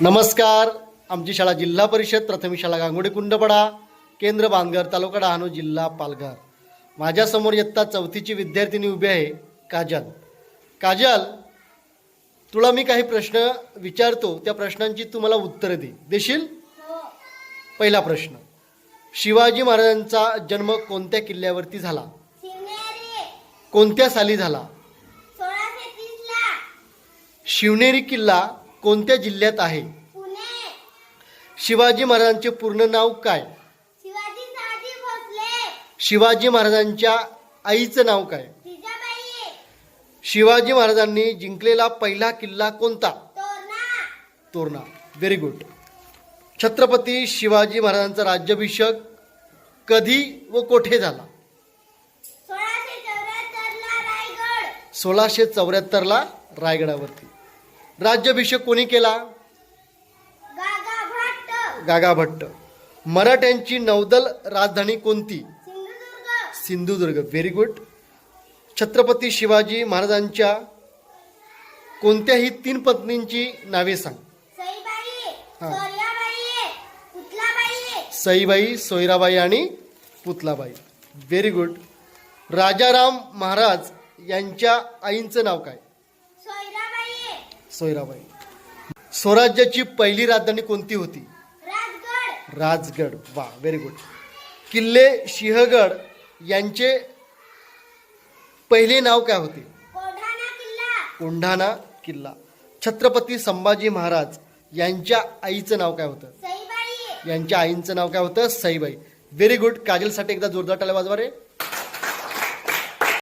नमस्कार. आमची शाळा जिल्हा परिषद प्राथमिक शाळा गांगोडी कुंडपडा केंद्र बांधगर तालुका डहाणू जिल्हा पालघर. माझ्यासमोर इयत्ता चौथीची विद्यार्थिनी उभी आहे काजल. काजल तुला मी काही प्रश्न विचारतो त्या प्रश्नांची तू मला उत्तरं दे. देशील? पहिला प्रश्न. शिवाजी महाराजांचा जन्म कोणत्या किल्ल्यावरती झाला? कोणत्या साली झाला? शिवनेरी किल्ला कोणत्या जिल्ह्यात आहे? पुणे. शिवाजी महाराजांचे पूर्ण नाव काय? शिवाजी महाराजांच्या आईचं नाव काय? शिवाजी महाराजांनी जिंकलेला पहिला किल्ला कोणता? तोरणा. व्हेरी गुड छत्रपती शिवाजी महाराजांचा राज्याभिषेक कधी व कोठे झाला? सोळाशे चौऱ्याहत्तरला रायगडावरती. राज्याभिषेक कोणी केला? गागा भट्ट मराठ्यांची नौदल राजधानी कोणती? सिंधुदुर्ग. सिंधुदुर्ग. व्हेरी गुड छत्रपती शिवाजी महाराजांच्या कोणत्याही तीन पत्नींची नावे सांग. हा. सईबाई सोयराबाई आणि पुतलाबाई. व्हेरी गुड राजाराम महाराज यांच्या आईंचं नाव काय? सोयराबाई. स्वराज्याची पहिली राजधानी कोणती होती? राजगड. वा व्हेरी गुड किल्ले सिंहगड यांचे पहिले नाव काय होते? कोढाणा किल्ला. छत्रपती संभाजी महाराज यांच्या आईचं नाव काय होतं? यांच्या आईंचं नाव काय होतं? सईबाई. व्हेरी गुड काजलसाठी एकदा जोरदार टाळ्या वाजवा रे.